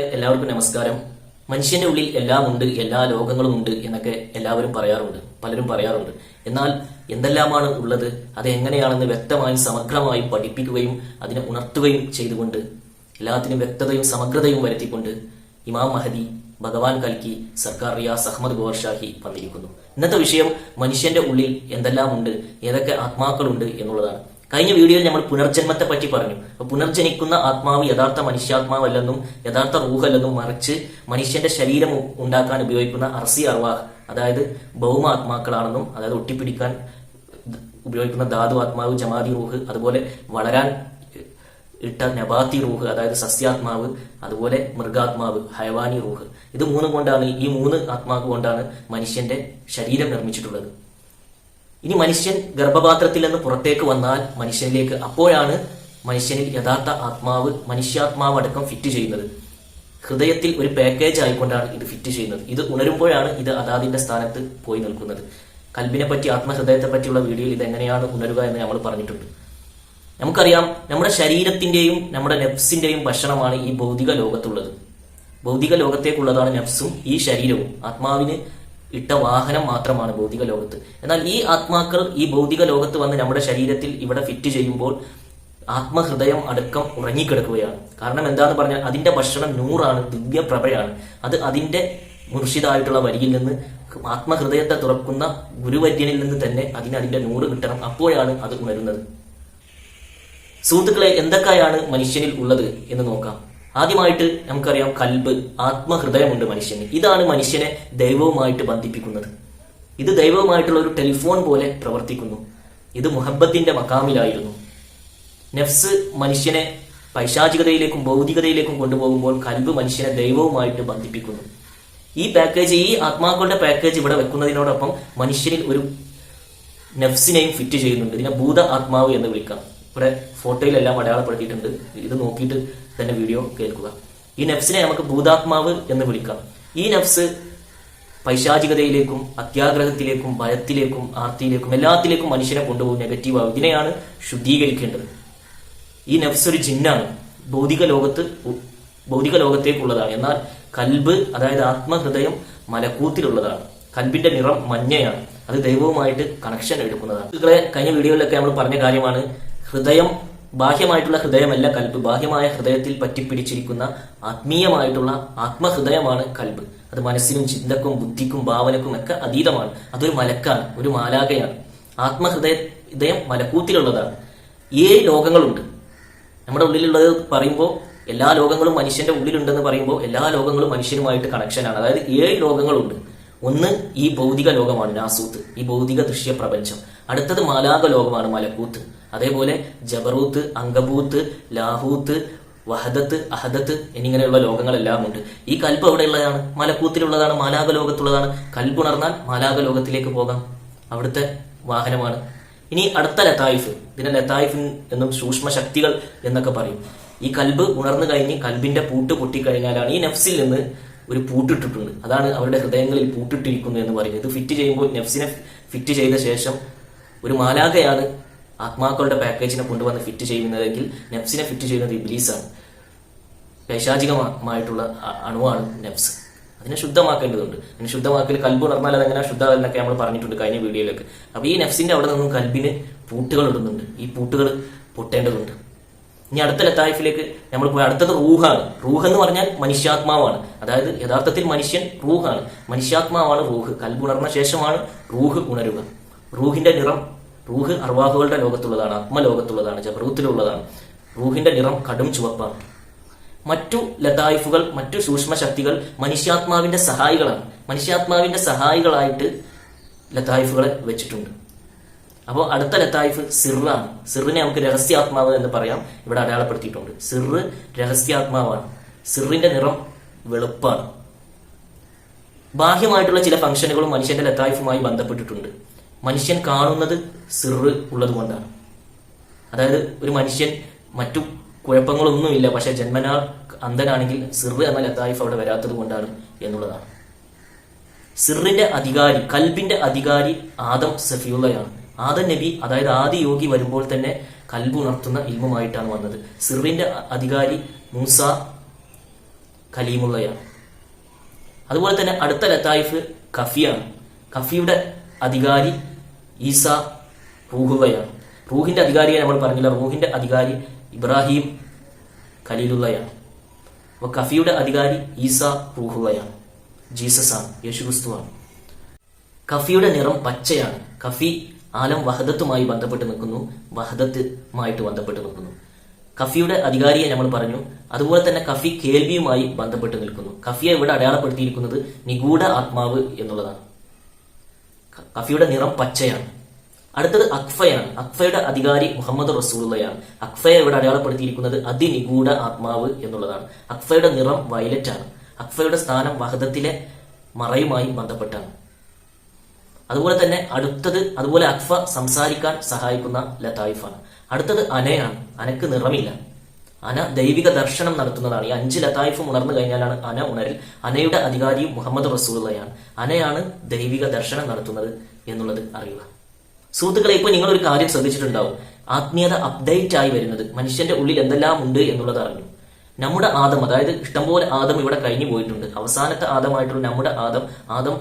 എല്ലാവർക്കും നമസ്കാരം. മനുഷ്യന്റെ ഉള്ളിൽ എല്ലാം ഉണ്ട് എല്ലാ ലോകങ്ങളും ഉണ്ട് എന്നൊക്കെ എല്ലാവരും പറയാറുണ്ട് പലരും പറയാറുണ്ട്. എന്നാൽ എന്തെല്ലാമാണ് ഉള്ളത്? അത് എങ്ങനെയാണെന്ന് വ്യക്തമായി സമഗ്രമായി പഠിപ്പിക്കുകയും അതിനെ ഉണർത്തുകയും ചെയ്തുകൊണ്ട് എല്ലാത്തിനും വ്യക്തതയും സമഗ്രതയും വരുത്തിക്കൊണ്ട് ഇമാം മഹദി ഭഗവാൻ കൽക്കി സർക്കാർ റിയാസ് അഹമ്മദ് ഗോർ ഷാഹി വന്നിരിക്കുന്നു. ഇന്നത്തെ വിഷയം മനുഷ്യന്റെ ഉള്ളിൽ എന്തെല്ലാം ഉണ്ട് ഏതൊക്കെ ആത്മാക്കളുണ്ട് എന്നുള്ളതാണ്. കഴിഞ്ഞ വീഡിയോയിൽ നമ്മൾ പുനർജന്മത്തെ പറ്റി പറഞ്ഞു. പുനർജനിക്കുന്ന ആത്മാവ് യഥാർത്ഥ മനുഷ്യാത്മാവല്ലെന്നും യഥാർത്ഥ റൂഹല്ലെന്നും മറിച്ച് മനുഷ്യന്റെ ശരീരം ഉണ്ടാക്കാൻ ഉപയോഗിക്കുന്ന അർസി അർവാഹ് അതായത് ഭൗമ ആത്മാക്കളാണെന്നും അതായത് ഒട്ടിപ്പിടിക്കാൻ ഉപയോഗിക്കുന്ന ധാതു ആത്മാവ് ജമാതി റൂഹ് അതുപോലെ വളരാൻ ഇട്ട നബാത്തി റൂഹ് അതായത് സസ്യാത്മാവ് അതുപോലെ മൃഗാത്മാവ് ഹയവാനി റൂഹ്. ഇത് മൂന്നും കൊണ്ടാണ് ഈ മൂന്ന് ആത്മാവ് കൊണ്ടാണ് മനുഷ്യന്റെ ശരീരം നിർമ്മിച്ചിട്ടുള്ളത്. ഇനി മനുഷ്യൻ ഗർഭപാത്രത്തിൽ നിന്ന് പുറത്തേക്ക് വന്നാൽ മനുഷ്യനിലേക്ക് അപ്പോഴാണ് മനുഷ്യനിൽ യഥാർത്ഥ ആത്മാവ് മനുഷ്യാത്മാവ് അടക്കം ഫിറ്റ് ചെയ്യുന്നത്. ഹൃദയത്തിൽ ഒരു പാക്കേജ് ആയിക്കൊണ്ടാണ് ഇത് ഫിറ്റ് ചെയ്യുന്നത്. ഇത് ഉണരുമ്പോഴാണ് ഇത് അതാതിന്റെ സ്ഥാനത്ത് പോയി നിൽക്കുന്നത്. കൽബിനെ പറ്റി ആത്മഹൃദയത്തെ പറ്റിയുള്ള വീഡിയോയിൽ ഇത് എങ്ങനെയാണ് ഉണരുക എന്ന് നമ്മൾ പറഞ്ഞിട്ടുണ്ട്. നമുക്കറിയാം നമ്മുടെ ശരീരത്തിന്റെയും നമ്മുടെ നെഫ്സിന്റെയും ഭക്ഷണമാണ് ഈ ഭൗതിക ലോകത്തുള്ളത്. ഭൗതിക ലോകത്തേക്കുള്ളതാണ് നെഫ്സും ഈ ശരീരവും. ആത്മാവിന് ഇട്ട വാഹനം മാത്രമാണ് ഭൗതിക ലോകത്ത്. എന്നാൽ ഈ ആത്മാക്കൾ ഈ ഭൗതിക ലോകത്ത് വന്ന് നമ്മുടെ ശരീരത്തിൽ ഇവിടെ ഫിറ്റ് ചെയ്യുമ്പോൾ ആത്മഹൃദയം അടക്കം ഉറങ്ങിക്കിടക്കുകയാണ്. കാരണം എന്താന്ന് പറഞ്ഞാൽ അതിന്റെ ഭക്ഷണം നൂറാണ് ദിവ്യപ്രഭയാണ്. അത് അതിന്റെ മുർഷിദായിട്ടുള്ള വരിയിൽ നിന്ന് ആത്മഹൃദയത്തെ തുറക്കുന്ന ഗുരുവര്യനിൽ നിന്ന് തന്നെ അതിന് അതിന്റെ നൂറ് കിട്ടണം. അപ്പോഴാണ് അത് ഉണരുന്നത്. സുഹൃത്തുക്കളെ എന്തൊക്കെയാണ് മനുഷ്യനിൽ ഉള്ളത് എന്ന് നോക്കാം. ആദ്യമായിട്ട് നമുക്കറിയാം കൽബ് ആത്മഹൃദയമുണ്ട് മനുഷ്യന്. ഇതാണ് മനുഷ്യനെ ദൈവവുമായിട്ട് ബന്ധിപ്പിക്കുന്നത്. ഇത് ദൈവവുമായിട്ടുള്ള ഒരു ടെലിഫോൺ പോലെ പ്രവർത്തിക്കുന്നു. ഇത് മുഹബത്തിന്റെ മക്കാമിലായിരുന്നു നെഫ്സ് മനുഷ്യനെ പൈശാചികതയിലേക്കും ഭൗതികതയിലേക്കും കൊണ്ടുപോകുമ്പോൾ കൽബ് മനുഷ്യനെ ദൈവവുമായിട്ട് ബന്ധിപ്പിക്കുന്നു. ഈ പാക്കേജ് ഈ ആത്മാക്കളുടെ പാക്കേജ് ഇവിടെ വെക്കുന്നതിനോടൊപ്പം മനുഷ്യനിൽ ഒരു നെഫ്സിനെയും ഫിറ്റ് ചെയ്യുന്നുണ്ട്. ഇതിനെ ഭൂത ആത്മാവ് എന്ന് വിളിക്കാം. ഇവിടെ ഫോട്ടോയിലെല്ലാം അടയാളപ്പെടുത്തിയിട്ടുണ്ട്. ഇത് നോക്കിയിട്ട് തന്നെ വീഡിയോ കേൾക്കുക. ഈ നെഫ്സിനെ നമുക്ക് ഭൂതാത്മാവ് എന്ന് വിളിക്കാം. ഈ നെഫ്സ് പൈശാചികതയിലേക്കും അത്യാഗ്രഹത്തിലേക്കും ഭയത്തിലേക്കും ആർത്തിയിലേക്കും എല്ലാത്തിലേക്കും മനുഷ്യനെ കൊണ്ടുപോകും നെഗറ്റീവ് ആവും. ഇതിനെയാണ് ശുദ്ധീകരിക്കേണ്ടത്. ഈ നെഫ്സ് ഒരു ജിന്നാണ്. ഭൗതിക ലോകത്ത് ഭൗതിക ലോകത്തേക്കുള്ളതാണ്. എന്നാൽ കൽബ് അതായത് ആത്മഹൃദയം മലക്കൂത്തിലുള്ളതാണ്. കൽബിന്റെ നിറം മഞ്ഞയാണ്. അത് ദൈവവുമായിട്ട് കണക്ഷൻ എടുക്കുന്നതാണ്. കഴിഞ്ഞ വീഡിയോയിലൊക്കെ നമ്മൾ പറഞ്ഞ കാര്യമാണ് ഹൃദയം ബാഹ്യമായിട്ടുള്ള ഹൃദയമല്ല കൽബ്. ബാഹ്യമായ ഹൃദയത്തിൽ പറ്റിപ്പിടിച്ചിരിക്കുന്ന ആത്മീയമായിട്ടുള്ള ആത്മഹൃദയമാണ് കൽബ്. അത് മനസ്സിനും ചിന്തക്കും ബുദ്ധിക്കും ഭാവനക്കും ഒക്കെ അതീതമാണ്. അതൊരു മലക്കാണ് ഒരു മാലാകയാണ് ആത്മഹൃദയ ഹൃദയം മലക്കൂത്തിലുള്ളതാണ്. ഏഴ് ലോകങ്ങളുണ്ട്. നമ്മുടെ ഉള്ളിലുള്ളത് പറയുമ്പോൾ എല്ലാ ലോകങ്ങളും മനുഷ്യന്റെ ഉള്ളിലുണ്ടെന്ന് പറയുമ്പോൾ എല്ലാ ലോകങ്ങളും മനുഷ്യനുമായിട്ട് കണക്ഷനാണ്. അതായത് ഏഴ് ലോകങ്ങളുണ്ട്. ഒന്ന് ഈ ഭൗതിക ലോകമാണ് നാസൂത്ത് ഈ ഭൗതിക ദൃശ്യ പ്രപഞ്ചം അടുത്തത് മാലാക ലോകമാണ് മലക്കൂത്ത്. അതേപോലെ ജബറൂത്ത് അങ്കബൂത്ത് ലാഹൂത്ത് വഹദത്ത് അഹദത്ത് എന്നിങ്ങനെയുള്ള ലോകങ്ങളെല്ലാം ഉണ്ട്. ഈ കൽപ്പ് എവിടെയുള്ളതാണ്? മലക്കൂത്തിലുള്ളതാണ് മാലാക ലോകത്തുള്ളതാണ് കൽപ്പുണർന്നാൽ മാലാക ലോകത്തിലേക്ക് പോകാം. അവിടുത്തെ വാഹനമാണ്. ഇനി അടുത്ത ലത്തായിഫ് ഇതിനെ ലത്തായിഫ് എന്നും സൂക്ഷ്മ ശക്തികൾ എന്നൊക്കെ പറയും. ഈ കൽബ് ഉണർന്നു കഴിഞ്ഞ് കൽബിന്റെ പൂട്ട് പൊട്ടിക്കഴിഞ്ഞാലാണ് ഈ നെഫ്സിൽ നിന്ന് ഒരു പൂട്ടിട്ടിട്ടുണ്ട്. അതാണ് അവരുടെ ഹൃദയങ്ങളിൽ പൂട്ടിട്ടിരിക്കുന്നു എന്ന് പറയുന്നത്. ഇത് ഫിറ്റ് ചെയ്യുമ്പോൾ നെഫ്സിനെ ഫിറ്റ് ചെയ്ത ശേഷം ഒരു മാലാകയാണ് ആത്മാക്കളുടെ പാക്കേജിനെ കൊണ്ടുവന്ന് ഫിറ്റ് ചെയ്യുന്നതെങ്കിൽ നെഫ്സിനെ ഫിറ്റ് ചെയ്യുന്നത് ഇബ്ലീസാണ്. പൈശാചികമായിട്ടുള്ള അണുവാണ് നെഫ്സ്. അതിനെ ശുദ്ധമാക്കേണ്ടതുണ്ട്. അതിനെ ശുദ്ധമാക്കൽ കൽബ് ഉണർന്നാൽ അതെങ്ങനെ ശുദ്ധമല്ലെന്നൊക്കെ നമ്മൾ പറഞ്ഞിട്ടുണ്ട് കഴിഞ്ഞ വീഡിയോയിലൊക്കെ. അപ്പൊ ഈ നെഫ്സിന്റെ അവിടെ നിന്നും കൽബിന് പൂട്ടുകൾ ഇടുന്നുണ്ട്. ഈ പൂട്ടുകൾ പൊട്ടേണ്ടതുണ്ട്. ഇനി അടുത്ത ലത്തായിഫിലേക്ക് നമ്മൾ പോയി. അടുത്തത് റൂഹാണ്. റൂഹ് എന്ന് പറഞ്ഞാൽ മനുഷ്യാത്മാവാണ്. അതായത് യഥാർത്ഥത്തിൽ മനുഷ്യൻ റൂഹാണ്. മനുഷ്യാത്മാവാണ് റൂഹ്. കൽബ് ഉണർന്ന ശേഷമാണ് റൂഹ് ഉണരുക. റൂഹിന്റെ നിറം റൂഹ് അർവാഹുകളുടെ ലോകത്തുള്ളതാണ് ആത്മലോകത്തുള്ളതാണ് ജബറൂത്തിലുള്ളതാണ്. റൂഹിന്റെ നിറം കടും ചുവപ്പാണ്. മറ്റു ലതായിഫുകൾ മറ്റു സൂക്ഷ്മ ശക്തികൾ മനുഷ്യാത്മാവിന്റെ സഹായികളാണ്. മനുഷ്യാത്മാവിന്റെ സഹായികളായിട്ട് ലതായിഫുകളെ വെച്ചിട്ടുണ്ട്. അപ്പോൾ അടുത്ത ലത്തായിഫ് സിറാണ് സിറിനെ നമുക്ക് രഹസ്യാത്മാവ് എന്ന് പറയാം. ഇവിടെ അടയാളപ്പെടുത്തിയിട്ടുണ്ട്. സിറ് രഹസ്യാത്മാവാണ്. സിറിന്റെ നിറം വെളുപ്പാണ്. ബാഹ്യമായിട്ടുള്ള ചില ഫംഗ്ഷനുകളും മനുഷ്യന്റെ ലത്തായിഫുമായി ബന്ധപ്പെട്ടിട്ടുണ്ട്. മനുഷ്യൻ കാണുന്നത് സിറ് ഉള്ളത് കൊണ്ടാണ്. അതായത് ഒരു മനുഷ്യൻ മറ്റു കുഴപ്പങ്ങളൊന്നുമില്ല പക്ഷെ ജന്മനാർ അന്ധനാണെങ്കിൽ സിറ് എന്ന ലത്തായിഫ് അവിടെ വരാത്തത് കൊണ്ടാണ് എന്നുള്ളതാണ്. സിറിന്റെ അധികാരി കൽബിന്റെ അധികാരി ആദം സഫിയുള്ളയാണ്. ആദം നബി അതായത് ആദി യോഗി വരുമ്പോൾ തന്നെ കൽബ് ഉണർത്തുന്ന ഇൽമുമായിട്ടാണ് വന്നത്. സിറിന്റെ അധികാരി മൂസ കലീമുള്ളയാണ്. അതുപോലെ തന്നെ അടുത്ത ലത്തായിഫ് കഫിയാണ്. കഫിയുടെ അധികാരി ഈസ റൂഹുവയാണ്. റൂഹിന്റെ അധികാരിയെ നമ്മൾ പറഞ്ഞില്ല. റൂഹിന്റെ അധികാരി ഇബ്രാഹിം ഖലീലുള്ളയാണ്. അപ്പൊ കഫിയുടെ അധികാരി ഈസ റൂഹുവയാണ്. ജീസസ് ആണ്. യേശുക്രിസ്തുവാണ്. കഫിയുടെ നിറം പച്ചയാണ്. കഫി ആലം വഹദത്തുമായി ബന്ധപ്പെട്ട് നിൽക്കുന്നു. വഹദത്തുമായിട്ട് ബന്ധപ്പെട്ട് നിൽക്കുന്നു. കഫിയുടെ അധികാരിയെ നമ്മൾ പറഞ്ഞു. അതുപോലെ തന്നെ കഫി കേൾവിയുമായി ബന്ധപ്പെട്ട് നിൽക്കുന്നു. കഫിയെ ഇവിടെ അടയാളപ്പെടുത്തിയിരിക്കുന്നത് നിഗൂഢ ആത്മാവ് എന്നുള്ളതാണ്. കഫിയുടെ നിറം പച്ചയാണ്. അടുത്തത് അക്ഫയാണ്. അക്ഫയുടെ അധികാരി മുഹമ്മദ് റസൂലുള്ളയാണ്. അക്ഫയെ ഇവിടെ അടയാളപ്പെടുത്തിയിരിക്കുന്നത് അതിനിഗൂഢ ആത്മാവ് എന്നുള്ളതാണ്. അക്ഫയുടെ നിറം വയലറ്റ് ആണ് അക്ഫയുടെ സ്ഥാനം വഹദത്തിലെ മറയുമായി ബന്ധപ്പെട്ടാണ്. അതുപോലെ തന്നെ അടുത്തത് അതുപോലെ അക്ഫ സംസാരിക്കാൻ സഹായിക്കുന്ന ലതായിഫാണ്. അടുത്തത് അനയാണ്. അനക്ക് നിറമില്ല. അന ദൈവിക ദർശനം നടത്തുന്നതാണ്. ഈ അഞ്ച് ലതായിഫും ഉണർന്നു കഴിഞ്ഞാലാണ് അന ഉണരൽ അനയുടെ അധികാരി മുഹമ്മദ് റസൂലുള്ളയാണ്. അനയാണ് ദൈവിക ദർശനം നടത്തുന്നത് എന്നുള്ളത് അറിയുക. സുഹൃത്തുക്കളെ ഇപ്പോൾ നിങ്ങൾ ഒരു കാര്യം ശ്രദ്ധിച്ചിട്ടുണ്ടാവും. ആത്മീയത അപ്ഡേറ്റ് ആയി വരുന്നത് മനുഷ്യന്റെ ഉള്ളിൽ എന്തെല്ലാം ഉണ്ട് എന്നുള്ളത് അറിഞ്ഞു. നമ്മുടെ ആദം അതായത് ഇഷ്ടംപോലെ ആദം ഇവിടെ കഴിഞ്ഞു പോയിട്ടുണ്ട്. അവസാനത്തെ ആദമായിട്ടുള്ള നമ്മുടെ ആദം ആദം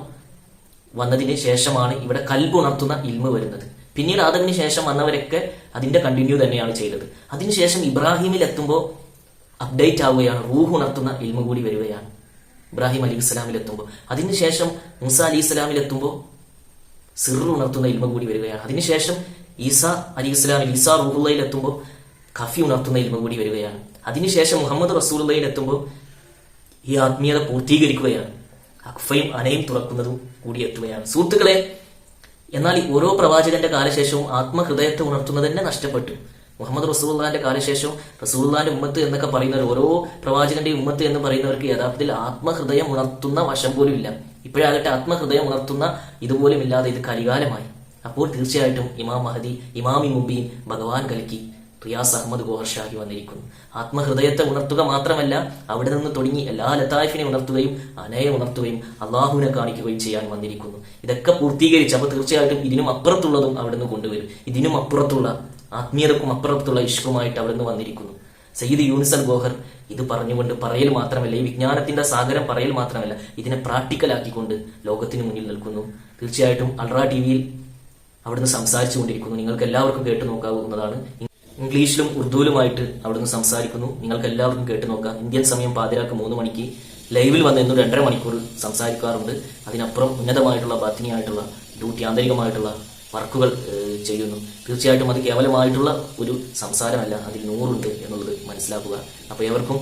വന്നതിന് ശേഷമാണ് ഇവിടെ കൽബ് ഉണർത്തുന്ന ഇൽമ വരുന്നത്. പിന്നീട് ആദമിന് ശേഷം വന്നവരൊക്കെ അതിന്റെ കണ്ടിന്യൂ തന്നെയാണ് ചെയ്തത്. അതിനുശേഷം ഇബ്രാഹിമിൽ എത്തുമ്പോൾ അപ്ഡേറ്റ് ആവുകയാണ് റൂഹ് ഉണർത്തുന്ന ഇൽമ കൂടി വരികയാണ്. ഇബ്രാഹിം അലി ഇസ്ലാമിൽ എത്തുമ്പോൾ അതിനുശേഷം മുസ അലി ഇസ്ലാമിൽ എത്തുമ്പോൾ സിറു ഉണർത്തുന്ന ഇൽമ കൂടി വരികയാണ്. അതിനുശേഷം ഈസ അലി ഇസ്ലാമിൽ ഈസ റൂഹുള്ളയിൽ എത്തുമ്പോൾ കഫി ഉണർത്തുന്ന ഇൽമ കൂടി വരികയാണ്. അതിനുശേഷം മുഹമ്മദ് റസൂലുള്ളയിൽ എത്തുമ്പോൾ ഈ ആത്മീയത പൂർത്തീകരിക്കുകയാണ്. അക്ഫയും അനയും തുറക്കുന്നതും കൂടി എത്തുകയാണ്. സുഹൃത്തുക്കളെ എന്നാൽ ഈ ഓരോ പ്രവാചകന്റെ കാലശേഷവും ആത്മഹൃദയത്തെ ഉണർത്തുന്നത് തന്നെ നഷ്ടപ്പെട്ടു. മുഹമ്മദ് റസൂള്ളാന്റെ കാലശേഷവും റസൂള്ളാന്റെ ഉമ്മത്ത് എന്നൊക്കെ പറയുന്നവർ ഓരോ പ്രവാചകന്റെ ഉമ്മത്ത് എന്ന് പറയുന്നവർക്ക് യഥാർത്ഥത്തിൽ ആത്മഹൃദയം ഉണർത്തുന്ന വശം പോലും ഇല്ല. ഇപ്പോഴാകട്ടെ ആത്മഹൃദയം ഉണർത്തുന്ന ഇതുപോലും ഇല്ലാതെ ഇത് കലികാലമായി. അപ്പോൾ തീർച്ചയായിട്ടും ഇമാം മഹദി ഇമാമി മുബീൻ ഭഗവാൻ കലക്കി. റിയാസ് അഹമ്മദ് ഗോഹർ ഷാഹി വന്നിരിക്കുന്നു. ആത്മഹൃദയത്തെ ഉണർത്തുക മാത്രമല്ല അവിടെ നിന്ന് തുടങ്ങി എല്ലാ ലതായിഫിനെ ഉണർത്തുകയും അനയെ ഉണർത്തുകയും അള്ളാഹുവിനെ കാണിക്കുകയും ചെയ്യാൻ വന്നിരിക്കുന്നു. ഇതൊക്കെ പൂർത്തീകരിച്ച് അപ്പോൾ തീർച്ചയായിട്ടും ഇതിനും അപ്പുറത്തുള്ളതും അവിടെ നിന്ന് കൊണ്ടുവരും. ഇതിനും അപ്പുറത്തുള്ള ആത്മീയതക്കും അപ്പുറത്തുള്ള ഇഷ്കുമായിട്ട് അവിടെ നിന്ന് വന്നിരിക്കുന്നു. സയ്യിദ് യൂനിസൽ ഗോഹർ ഇത് പറഞ്ഞുകൊണ്ട് പറയൽ മാത്രമല്ല ഈ വിജ്ഞാനത്തിന്റെ സാഗരം പറയൽ മാത്രമല്ല ഇതിനെ പ്രാക്ടിക്കലാക്കിക്കൊണ്ട് ലോകത്തിന് മുന്നിൽ നിൽക്കുന്നു. തീർച്ചയായിട്ടും അൾട്രാ ടി വിയിൽ അവിടുന്ന് സംസാരിച്ചു കൊണ്ടിരിക്കുന്നു. നിങ്ങൾക്ക് എല്ലാവർക്കും കേട്ടു നോക്കാവുന്നതാണ്. ഇംഗ്ലീഷിലും ഉറുദുവിലുമായിട്ട് അവിടുന്ന് സംസാരിക്കുന്നു. നിങ്ങൾക്ക് എല്ലാവർക്കും കേട്ടു നോക്കാം. ഇന്ത്യൻ സമയം പാതിരാക്ക് മൂന്ന് മണിക്ക്. ലൈവിൽ വന്ന് എന്നും രണ്ടര മണിക്കൂർ സംസാരിക്കാറുണ്ട്. അതിനപ്പുറം ഉന്നതമായിട്ടുള്ള ബാത്തിനിയായിട്ടുള്ള ഡ്യൂട്ടി ആന്തരികമായിട്ടുള്ള വർക്കുകൾ ചെയ്യുന്നു. തീർച്ചയായിട്ടും അത് കേവലമായിട്ടുള്ള ഒരു സംസാരമല്ല അതിൽ നൂറുണ്ട് എന്നുള്ളത് മനസ്സിലാക്കുക. അപ്പോൾ ഏവർക്കും